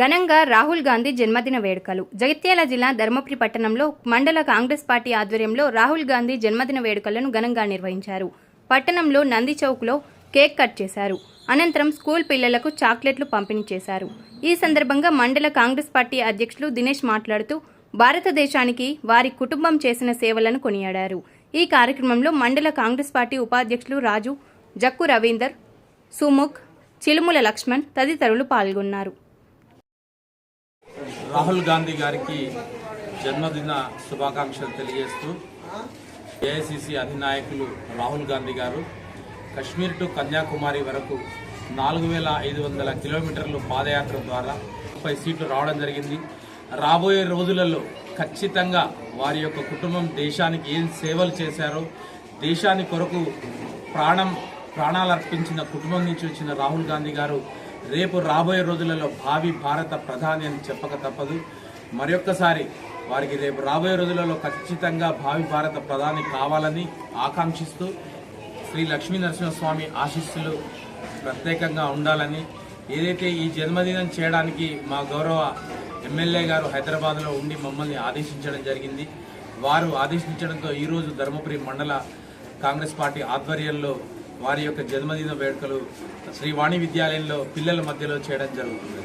ఘనంగా రాహుల్ గాంధీ జన్మదిన వేడుకలు. జగిత్యాల జిల్లా ధర్మపురి పట్టణంలో మండల కాంగ్రెస్ పార్టీ ఆధ్వర్యంలో రాహుల్ గాంధీ జన్మదిన వేడుకలను ఘనంగా నిర్వహించారు. పట్టణంలో నంది చౌక్లో కేక్ కట్ చేశారు. అనంతరం స్కూల్ పిల్లలకు చాక్లెట్లు పంపిణీ చేశారు. ఈ సందర్భంగా మండల కాంగ్రెస్ పార్టీ అధ్యక్షులు దినేష్ మాట్లాడుతూ భారతదేశానికి వారి కుటుంబం చేసిన సేవలను కొనియాడారు. ఈ కార్యక్రమంలో మండల కాంగ్రెస్ పార్టీ ఉపాధ్యక్షులు రాజు జక్కు రవీందర్ సుముఖ్ చిలుముల లక్ష్మణ్ తదితరులు పాల్గొన్నారు. రాహుల్ గాంధీ గారికి జన్మదిన శుభాకాంక్షలు తెలియజేస్తూ ఏఐసిసి అధినాయకులు రాహుల్ గాంధీ గారు కశ్మీర్ టు కన్యాకుమారి వరకు నాలుగు వేల ఐదు వందల కిలోమీటర్లు పాదయాత్ర ద్వారా ముప్పై సీట్లు రావడం జరిగింది. రాబోయే రోజులలో ఖచ్చితంగా వారి యొక్క కుటుంబం దేశానికి ఏం సేవలు చేశారో దేశాని కొరకు ప్రాణం ప్రాణాలు అర్పించిన కుటుంబం నుంచి వచ్చిన రాహుల్ గాంధీ గారు రేపు రాబోయే రోజులలో భావి భారత ప్రధాని అని చెప్పక తప్పదు. మరొక్కసారి వారికి రేపు రాబోయే రోజులలో ఖచ్చితంగా భావి భారత ప్రధాని కావాలని ఆకాంక్షిస్తూ శ్రీ లక్ష్మీ నరసింహస్వామి ఆశీస్సులు ప్రత్యేకంగా ఉండాలని ఏదైతే ఈ జన్మదినం చేయడానికి మా గౌరవ ఎమ్మెల్యే గారు హైదరాబాద్లో ఉండి మమ్మల్ని ఆదేశించడం జరిగింది. వారు ఆదేశించడంతో ఈరోజు ధర్మపురి మండల కాంగ్రెస్ పార్టీ ఆధ్వర్యంలో వారి యొక్క జన్మదిన వేడుకలు శ్రీవాణి విద్యాలయంలో పిల్లల మధ్యలో చేయడం జరుగుతుంది.